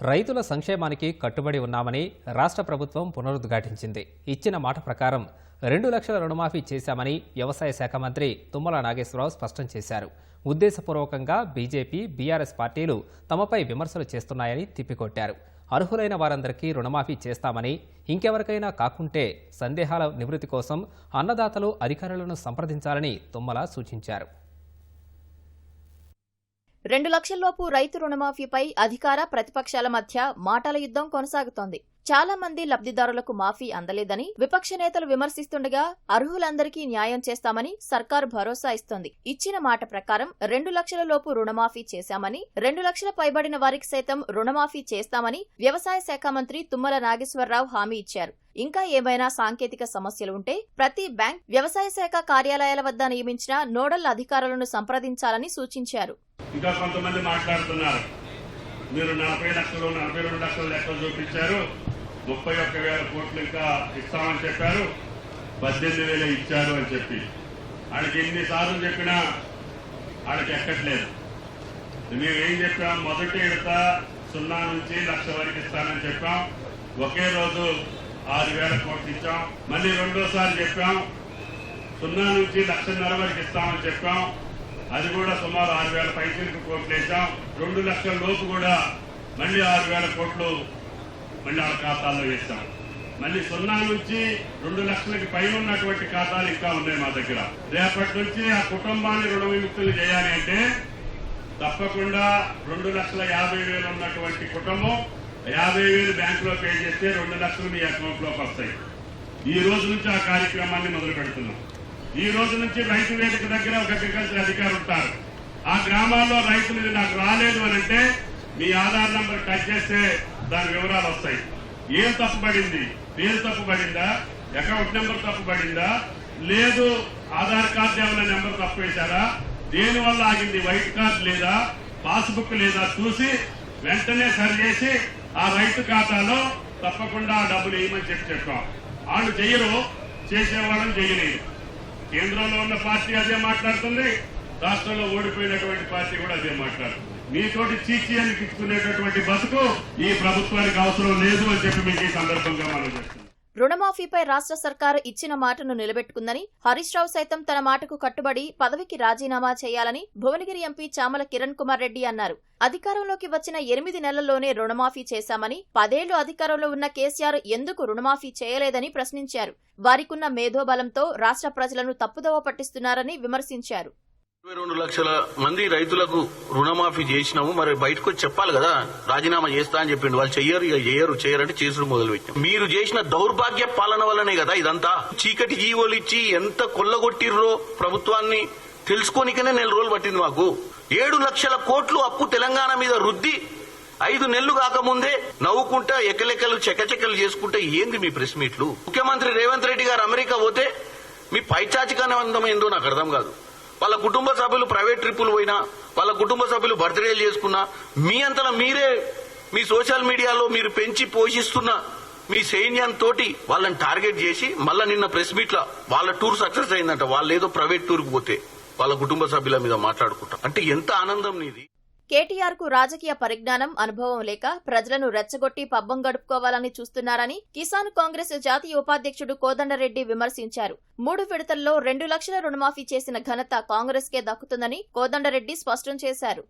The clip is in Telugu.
రైతుల సంక్షేమానికి కట్టుబడి ఉన్నామని రాష్ట్ర ప్రభుత్వం పునరుద్ఘాటించింది. ఇచ్చిన మాట ప్రకారం రెండు లక్షల రుణమాఫీ చేశామని వ్యవసాయ శాఖ మంత్రి తుమ్మల నాగేశ్వరరావు స్పష్టం చేశారు. ఉద్దేశపూర్వకంగా బీజేపీ బీఆర్ఎస్ పార్టీలు తమపై విమర్శలు చేస్తున్నాయని తిప్పికొట్టారు. అర్హులైన వారందరికీ రుణమాఫీ చేస్తామని ఇంకెవరికైనా కాకుంటే సందేహాల నివృత్తి కోసం అన్నదాతలు అధికారులను సంప్రదించాలని తుమ్మల సూచించారు. రెండు లక్షల్లోపు రైతు రుణమాఫీపై అధికార ప్రతిపక్షాల మధ్య మాటల యుద్ధం కొనసాగుతోంది. చాలా మంది లబ్ధిదారులకు మాఫీ అందలేదని విపక్ష నేతలు విమర్శిస్తుండగా అర్హులందరికీ న్యాయం చేస్తామని సర్కారు భరోసా ఇస్తోంది. ఇచ్చిన మాట ప్రకారం రెండు లక్షల లోపు రుణమాఫీ చేశామని రెండు లక్షల పైబడిన వారికి సైతం రుణమాఫీ చేస్తామని వ్యవసాయ శాఖ మంత్రి తుమ్మల నాగేశ్వరరావు హామీ ఇచ్చారు. ఇంకా ఏమైనా సాంకేతిక సమస్యలు ఉంటే ప్రతి బ్యాంక్ వ్యవసాయ శాఖ కార్యాలయాల వద్ద నియమించిన నోడల్ అధికారులను సంప్రదించాలని సూచించారు. ఇంకా కొంతమంది మాట్లాడుతున్నారు. మీరు నలభై లక్షలు నలభై రెండు లక్షలు లెక్కలు చూపించారు. ముప్పై ఒక్క వేల కోట్లు ఇంకా ఇస్తామని చెప్పారు. పద్దెనిమిది వేలు ఇచ్చారు అని చెప్పి. వాళ్ళకి ఎన్నిసార్లు చెప్పినా వాళ్ళకి ఎక్కట్లేదు. మేమేం చెప్పాం? మొదటి విడత సున్నా నుంచి లక్ష వరకు ఇస్తానని చెప్పాం. ఒకే రోజు ఆరు వేల కోట్లు ఇచ్చాం. మళ్ళీ రెండోసారి చెప్పాం. సున్నా నుంచి లక్షన్నర వరకు ఇస్తామని చెప్పాం. అది కూడా సుమారు ఆరు వేల పైసలకు కోట్లు వేసాం రెండు లక్షల లోపు కూడా మళ్ళీ ఆరు వేల కోట్లు మళ్ళీ ఆ ఖాతాల్లో వేసాం మళ్ళీ సున్నా నుంచి రెండు లక్షలకి పైన ఉన్నటువంటి ఖాతాలు ఇంకా ఉన్నాయి మా దగ్గర. రేపటి నుంచి ఆ కుటుంబాన్ని రుణ విముక్తులు చేయాలి అంటే తప్పకుండా రెండు లక్షల యాభై వేలు ఉన్నటువంటి కుటుంబం యాభై వేలు బ్యాంకులో పే చేస్తే రెండు లక్షలు మీ అకౌంట్లోకి వస్తాయి. ఈ రోజు నుంచి ఆ కార్యక్రమాన్ని మొదలు పెడుతున్నాం ఈ రోజు నుంచి రైతు వేదిక దగ్గర ఒక అగ్రికల్చర్ అధికారి ఉంటారు. ఆ గ్రామాల్లో రైతులు ఇది నాకు రాలేదు అని అంటే మీ ఆధార్ నంబర్ టచ్ చేస్తే దాని వివరాలు వస్తాయి. ఏం తప్పుపడింది పేరు తప్పుపడిందా అకౌంట్ నెంబర్ తప్పుబడిందా లేదు ఆధార్ కార్డు ఏమైనా నెంబర్ తప్పు వేశారా? దేని వల్ల ఆగింది? వైట్ కార్డు లేదా? పాస్బుక్ లేదా? చూసి వెంటనే సరి చేసి ఆ రైతు ఖాతాలో తప్పకుండా డబ్బులు వేయమని చెప్పి చెప్పాం. వాళ్ళు చెయ్యరు చేసేవాళ్ళని చెయ్యలేదు కేంద్రంలో ఉన్న పార్టీ అదే మాట్లాడుతుంది రాష్ట్రంలో ఓడిపోయినటువంటి పార్టీ కూడా అదే మాట్లాడుతుంది. మీతోటి చీచి అనిపించుకునేటటువంటి బతుకు ఈ ప్రభుత్వానికి అవసరం లేదు అని చెప్పి మీకు ఈ సందర్భంగా మనం చెప్తున్నాం. రుణమాఫీపై రాష్ట్ర సర్కారు ఇచ్చిన మాటను నిలబెట్టుకుందని హరీష్ రావు సైతం తన మాటకు కట్టుబడి పదవికి రాజీనామా చేయాలని భువనగిరి ఎంపీ చామల కిరణ్ కుమార్ రెడ్డి అన్నారు. అధికారంలోకి వచ్చిన ఎనిమిది నెలల్లోనే రుణమాఫీ చేశామని పదేళ్ళు అధికారంలో ఉన్న కేసీఆర్ ఎందుకు రుణమాఫీ చేయలేదని ప్రశ్నించారు. వారికున్న మేధోబలంతో రాష్ట్ర ప్రజలను తప్పుదోవ పట్టిస్తున్నారని విమర్శించారు. ఇరవై రెండు లక్షల మంది రైతులకు రుణమాఫీ చేసినాము. మరి బయటకు వచ్చి చెప్పాలి కదా రాజీనామా చేస్తా అని చెప్పిండు. వాళ్ళు చెయ్యరు ఇక చేయరు చేయరంటే చేసుడు మొదలు పెట్టాం మీరు చేసిన దౌర్భాగ్య పాలన వల్లనే కదా ఇదంతా. చీకటి జీవోలు ఇచ్చి ఎంత కొల్లగొట్టిర్రో ప్రభుత్వాన్ని తెలుసుకోనికనే నెల రోజులు పట్టింది మాకు. ఏడు లక్షల కోట్లు అప్పు తెలంగాణ మీద రుద్ది ఐదు నెలలు కాకముందే నవ్వుకుంటా ఎక్కలెక్కలు చెకచెక్కలు చేసుకుంటే ఏంది మీ ప్రెస్ మీట్లు? ముఖ్యమంత్రి రేవంత్ రెడ్డి గారు అమెరికా పోతే మీ పైచాచికానందం ఏందో నాకు అర్థం కాదు. వాళ్ళ కుటుంబ సభ్యులు ప్రైవేట్ ట్రిప్పులు పోయినా వాళ్ళ కుటుంబ సభ్యులు బర్త్డేలు చేసుకున్నా మీ అంతలా మీరే మీ సోషల్ మీడియాలో మీరు పెంచి పోషిస్తున్న మీ సైన్యంతో వాళ్ళని టార్గెట్ చేసి మళ్ళా నిన్న ప్రెస్ మీట్లో వాళ్ళ టూర్ సక్సెస్ అయిందంట వాళ్ళు ఏదో ప్రైవేట్ టూర్కి పోతే వాళ్ళ కుటుంబ సభ్యుల మీద మాట్లాడుకుంటా. అంటే ఎంత ఆనందం నీది. కేటీఆర్కు రాజకీయ పరిజ్ఞానం అనుభవం లేక ప్రజలను రెచ్చగొట్టి పబ్బం గడుపుకోవాలని చూస్తున్నారని కిసాన్ కాంగ్రెస్ జాతీయ ఉపాధ్యక్షుడు కోదండరెడ్డి విమర్శించారు. మూడు విడతల్లో రెండు లక్షల రుణమాఫీ చేసిన ఘనత కాంగ్రెస్ కే దక్కుతుందని కోదండరెడ్డి స్పష్టం చేశారు.